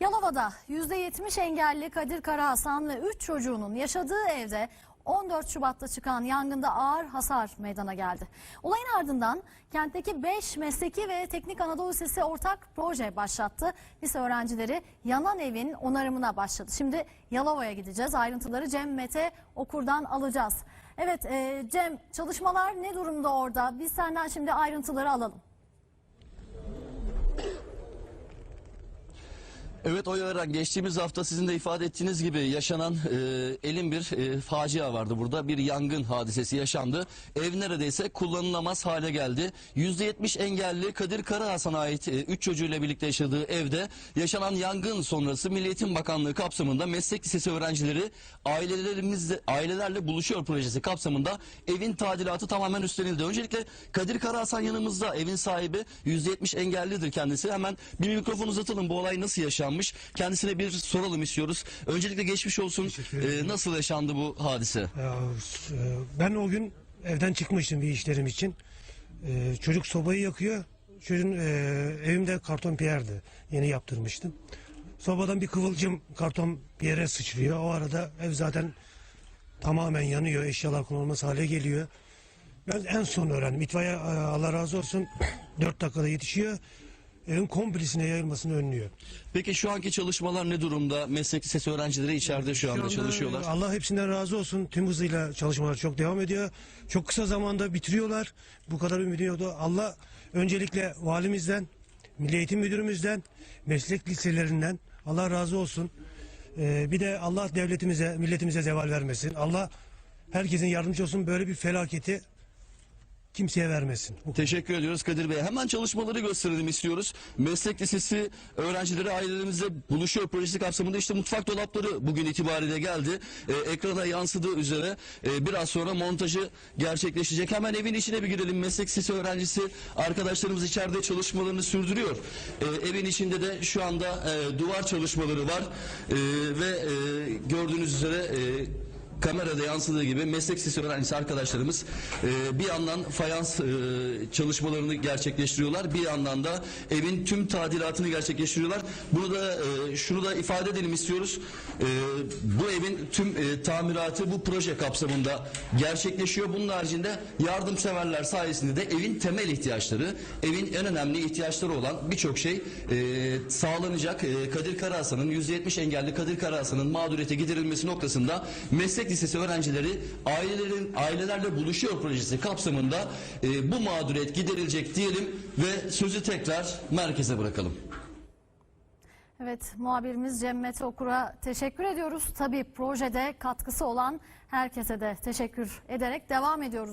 Yalova'da %70 engelli Kadir Karahasan ve 3 çocuğunun yaşadığı evde 14 Şubat'ta çıkan yangında ağır hasar meydana geldi. Olayın ardından kentteki 5 mesleki ve teknik Anadolu Lisesi ortak proje başlattı. Lise öğrencileri yanan evin onarımına başladı. Şimdi Yalova'ya gideceğiz. Ayrıntıları Cem Mete Okur'dan alacağız. Evet e, Cem çalışmalar ne durumda orada? Biz senden şimdi ayrıntıları alalım. Evet Oya Eren geçtiğimiz hafta sizin de ifade ettiğiniz gibi yaşanan e, elin bir e, facia vardı burada. Bir yangın hadisesi yaşandı. Ev neredeyse kullanılamaz hale geldi. %70 engelli Kadir Karahasan'a ait 3 çocuğuyla birlikte yaşadığı evde yaşanan yangın sonrası Milli Eğitim Bakanlığı kapsamında meslek lisesi öğrencileri ailelerimizle ailelerle buluşuyor projesi kapsamında evin tadilatı tamamen üstlenildi. Öncelikle Kadir Karahasan yanımızda evin sahibi %70 engellidir kendisi. Hemen bir mikrofon uzatalım bu olay nasıl yaşanmış? Kendisine bir soralım istiyoruz. Öncelikle geçmiş olsun. Ee, nasıl yaşandı bu hadise? Ya, e, Ben o gün evden çıkmıştım bir işlerim için. E, Çocuk sobayı yakıyor. Çocuğun e, evimde karton piyerdi. Yeni yaptırmıştım. Sobadan bir kıvılcım karton yere sıçrıyor. O arada ev zaten tamamen yanıyor. Eşyalar kullanılmaz hale geliyor. Ben en son öğrendim. İtfaiye e, Allah razı olsun 4 dakikada yetişiyor. Komplesine yayılmasını önlüyor. Peki şu anki çalışmalar ne durumda? Meslek lisesi öğrencileri içeride şu anda anda çalışıyorlar. Allah hepsinden razı olsun. Tüm hızıyla çalışmalar çok devam ediyor. Çok kısa zamanda bitiriyorlar. Bu kadar ümit ediyordu. Allah öncelikle valimizden, Milli Eğitim Müdürümüzden, meslek liselerinden Allah razı olsun. Ee, bir de Allah devletimize, milletimize zeval vermesin. Allah herkesin yardımcı olsun. Böyle bir felaketi kimseye vermesin. Teşekkür ediyoruz Kadir Bey. Hemen çalışmaları gösterelim istiyoruz. Meslek lisesi öğrencileri ailelerimizle buluşuyor projesi kapsamında işte mutfak dolapları bugün itibariyle geldi. Ee, ekrana yansıdığı üzere e, biraz sonra montajı gerçekleşecek. Hemen evin içine bir girelim. Meslek lisesi öğrencisi arkadaşlarımız içeride çalışmalarını sürdürüyor. Ee, evin içinde de şu anda e, duvar çalışmaları var. Ee, ve e, gördüğünüz üzere e, kamerada yansıdığı gibi meslek lisesi öğrencisi arkadaşlarımız e, bir yandan fayans e, çalışmalarını gerçekleştiriyorlar. Bir yandan da evin tüm tadilatını gerçekleştiriyorlar. Bunu da e, şunu da ifade edelim istiyoruz. E, bu evin tüm e, tamiratı bu proje kapsamında gerçekleşiyor. Bunun haricinde yardımseverler sayesinde de evin temel ihtiyaçları, evin en önemli ihtiyaçları olan birçok şey e, sağlanacak. E, Kadir Karahasan'ın 170 engelli Kadir Karahasan'ın mağduriyete giderilmesi noktasında meslek lisesi öğrencileri ailelerin ailelerle buluşuyor projesi kapsamında e, bu mağduriyet giderilecek diyelim ve sözü tekrar merkeze bırakalım. Evet muhabirimiz Cem Mete Okur'a teşekkür ediyoruz. Tabii projede katkısı olan herkese de teşekkür ederek devam ediyoruz.